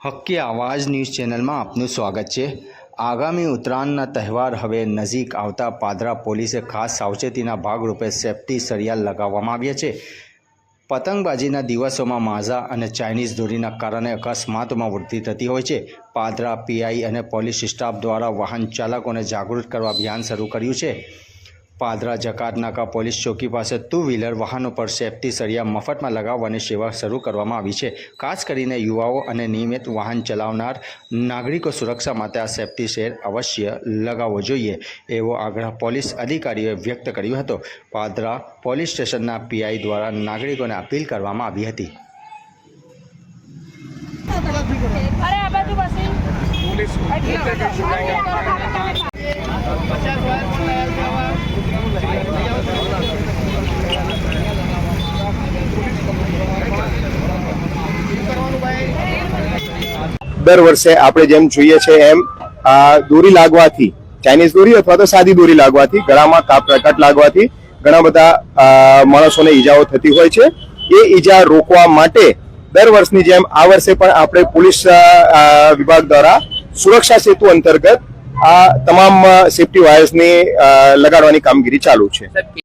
આપકી આવાજ ન્યૂઝ ચેનલમાં આપનું સ્વાગત છે. આગામી ઉત્તરાયણના તહેવાર હવે નજીક આવતા પાદરા પોલીસે ખાસ સાવચેતીના ભાગરૂપે સેફટી સળિયા લગાવવામાં આવ્યા છે. પતંગબાજીના દિવસોમાં માઝા અને ચાઇનીઝ દોરીના કારણે અકસ્માતોમાં વૃદ્ધિ થતી હોય છે. પાદરા પીઆઈ અને પોલીસ સ્ટાફ દ્વારા વાહન ચાલકોને જાગૃત કરવા અભિયાન શરૂ કર્યું છે. પાદરા જકાતનાકા પોલીસ ચોકી પાસે ટુ વ્હીલર વાહનો પર સેફટી સળિયા મફતમાં લગાવવાની સેવા શરૂ કરવામાં આવી છે. ખાસ કરીને યુવાઓ અને નિયમિત વાહન ચલાવનાર નાગરિકો સુરક્ષા માટે આ સેફટી શેર અવશ્ય લગાવવો જોઈએ એવો આગ્રહ પોલીસ અધિકારીઓએ વ્યક્ત કર્યો હતો. પાદરા પોલીસ સ્ટેશનના પીઆઈ દ્વારા નાગરિકોને અપીલ કરવામાં આવી હતી. અરે આ બાજુ બસી. દર વર્ષે આપણે જેમ જોઈએ છે એમ દોરી લાગવાથી ચાઇનીઝ દોરી અથવા તો સાદી દોરી લાગવાથી ગળામાં કાપ કટ લાગવાથી ઘણા બધા માણસોને ઈજાઓ થતી હોય છે. એ ઈજા રોકવા માટે દર વર્ષની જેમ આ વર્ષે પણ આપણે પોલીસ વિભાગ દ્વારા સુરક્ષા સેતુ અંતર્ગત આ તમામ સેફટી વાયર્સની લગાડવાની કામગીરી ચાલુ છે.